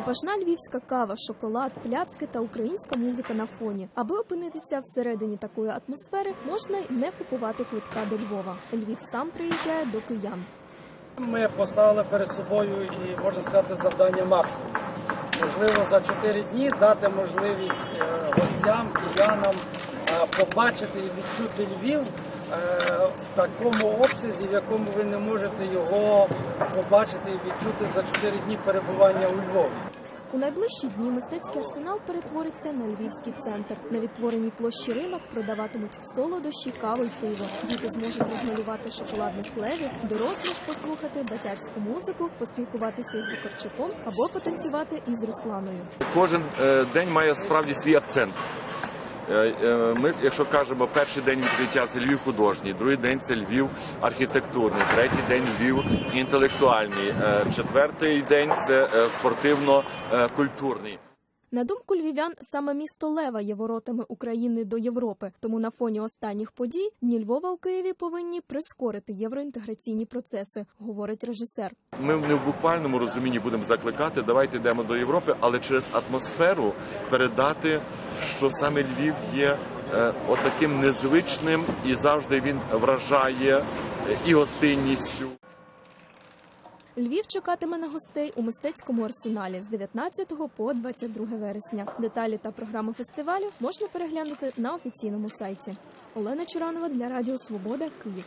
Запашна львівська кава, шоколад, пляцки та українська музика на фоні. Аби опинитися всередині такої атмосфери, можна й не купувати квитка до Львова. Львів сам приїжджає до киян. Ми поставили перед собою і можна сказати завдання максимум. Можливо, за 4 дні дати можливість е, гостям, киянам е, побачити і відчути Львів в такому обсязі, в якому ви не можете його побачити і відчути за 4 дні перебування у Львові. У найближчі дні мистецький арсенал перетвориться на львівський центр. На відтвореній площі ринок продаватимуть солодощі, каву й пиво. Діти зможуть розмалювати шоколадних левів, дорослі ж послухати батярську музику, поспілкуватися із Вікарчуком або потанцювати із Русланою. Кожен е, день має справді свій акцент. Е, е, Ми, якщо кажемо, перший день відкриття це Львів художній, другий день це Львів архітектурний, третій день Львів інтелектуальний, е, четвертий день це спортивно-культурний. На думку львів'ян, саме місто Лева є воротами України до Європи. Тому на фоні останніх подій дні Львова у Києві повинні прискорити євроінтеграційні процеси, говорить режисер. Ми не в буквальному розумінні будемо закликати, давайте йдемо до Європи, але через атмосферу передати, що саме Львів є е, отаким незвичним і завжди він вражає е, і гостинністю. Львів чекатиме на гостей у мистецькому арсеналі з 19 по 22 вересня. Деталі та програму фестивалю можна переглянути на офіційному сайті. Олена Чуранова для Радіо Свобода, Київ.